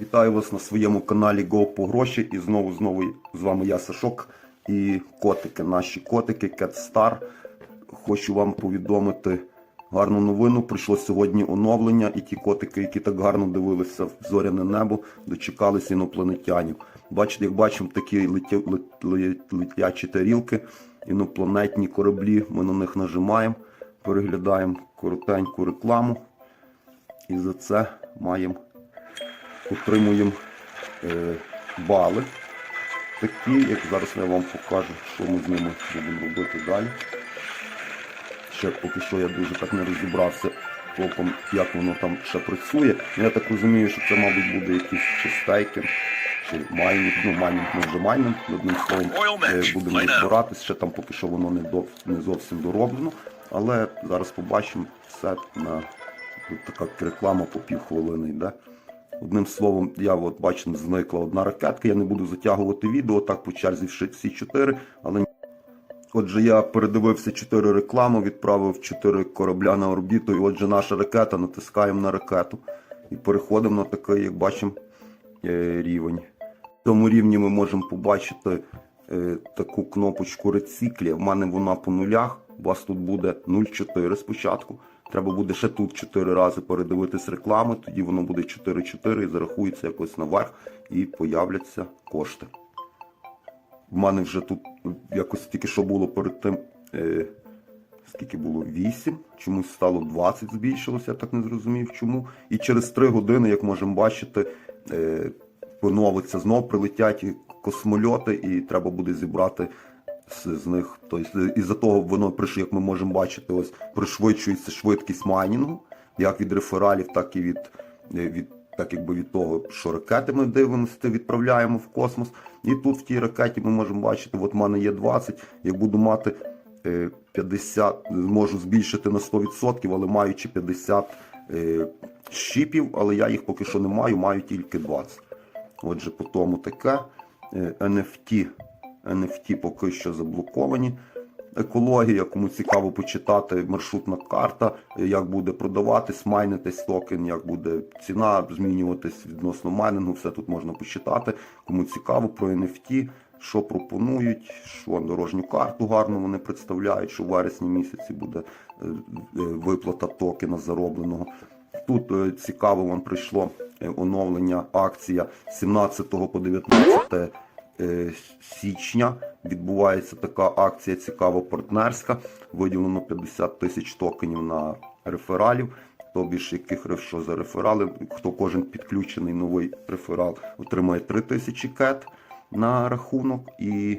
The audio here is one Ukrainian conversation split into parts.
Вітаю вас на своєму каналі Go по гроші. І знову знову з вами я Сашок і котики. Наші котики Cat Star. Хочу вам повідомити гарну новину. Прийшло сьогодні оновлення, і ті котики, які так гарно дивилися в зоряне небо, дочекалися інопланетянів. Бачите, як бачимо, такі летя... лет- лет- летячі тарілки, інопланетні кораблі. Ми на них нажимаємо, переглядаємо коротеньку рекламу. І за це маємо отримуємо е, бали. Такі, як зараз я вам покажу, що ми з ними будемо робити далі. Ще поки що я дуже так не розібрався толком, як воно там ще працює. Ну, Я так розумію, що це, мабуть, буде якийсь чи стейкінг, чи майнінг, ну майнінг ми вже майнінг, одним словом е, будемо розбиратись, ще там поки що воно не, до, не зовсім дороблено. Але зараз побачимо все на тут така реклама по півхвилини йде. Одним словом, я от бачу, зникла одна ракетка. Я не буду затягувати відео, так по черзі всі- чотири, але Отже, я передивився чотири реклами, відправив чотири корабля на орбіту, і отже, наша ракета, натискаємо на ракету і переходимо на такий, як бачимо, е, рівень. В цьому рівні ми можемо побачити таку кнопочку рециклі. В мене вона по нулях. У вас тут буде 0,4 спочатку. Треба буде ще тут 4 рази передивитись реклами, тоді воно буде 4,4 і зарахується якось наверх і появляться кошти. В мене вже тут якось тільки що було перед тим. Е, скільки було? 8, чомусь стало 20 збільшилося, я так не зрозумів чому. І через 3 години, як можемо бачити, е, поновиться знов прилетять космольоти, і треба буде зібрати з, них. Тобто, із-за того воно як ми можемо бачити, ось пришвидшується швидкість майнінгу, як від рефералів, так і від, е, від так якби від того, що ракети ми дивимося, відправляємо в космос. І тут в тій ракеті ми можемо бачити, от в мене є 20, як буду мати е, 50, можу збільшити на 100%, але маючи 50 е, щіпів, але я їх поки що не маю, маю тільки 20. Отже, по тому таке. Е, NFT, NFT поки що заблоковані. Екологія, кому цікаво почитати маршрутна карта, е, як буде продаватись, майнитись токен, як буде ціна змінюватись відносно майнингу, все тут можна почитати. Кому цікаво про NFT, що пропонують, що дорожню карту гарно вони представляють, що в вересні місяці буде е, виплата токена заробленого. Тут цікаво вам прийшло оновлення акція 17 по 19 е, січня. Відбувається така акція цікаво партнерська. Виділено 50 тисяч токенів на рефералів. Тобі ж яких що за реферали, хто кожен підключений новий реферал отримає 3 тисячі кет на рахунок і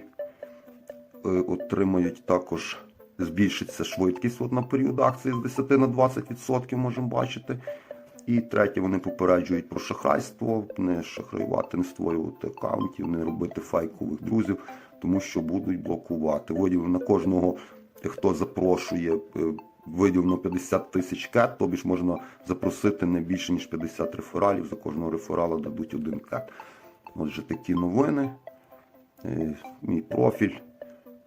е, отримають також збільшиться швидкість от на період акції з 10 на 20%, можемо бачити. І третє, вони попереджують про шахрайство, не шахраювати, не створювати аккаунтів, не робити фейкових друзів, тому що будуть блокувати. Виділено на кожного, хто запрошує, е, виділено 50 тисяч кет, тобі ж можна запросити не більше, ніж 50 рефералів. За кожного реферала дадуть один кет. Отже, такі новини. Е, Мій профіль,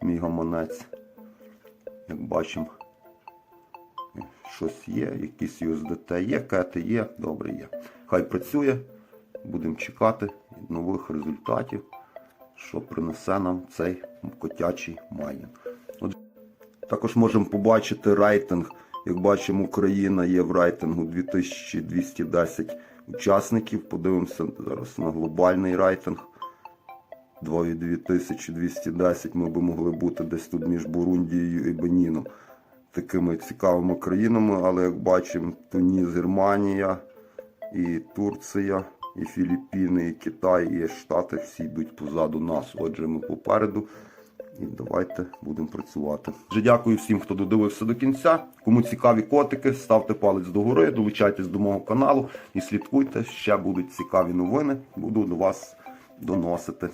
мій гаманець. Як бачимо, щось є, якісь USDT є, кети є, добре є. Хай працює, будемо чекати нових результатів, що принесе нам цей котячий майнінг. Також можемо побачити рейтинг. Як бачимо, Україна є в рейтингу 2210 учасників. Подивимося зараз на глобальний рейтинг. 2210 ми би могли бути десь тут між Бурундією і Беніном. Такими цікавими країнами, але як бачимо, Туніс, Германія, і Турція, і Філіппіни, і Китай, і Штати всі йдуть позаду нас. Отже, ми попереду. І давайте будемо працювати. Вже дякую всім, хто додивився до кінця. Кому цікаві котики, ставте палець догори, долучайтесь до мого каналу і слідкуйте. Ще будуть цікаві новини. Буду до вас доносити.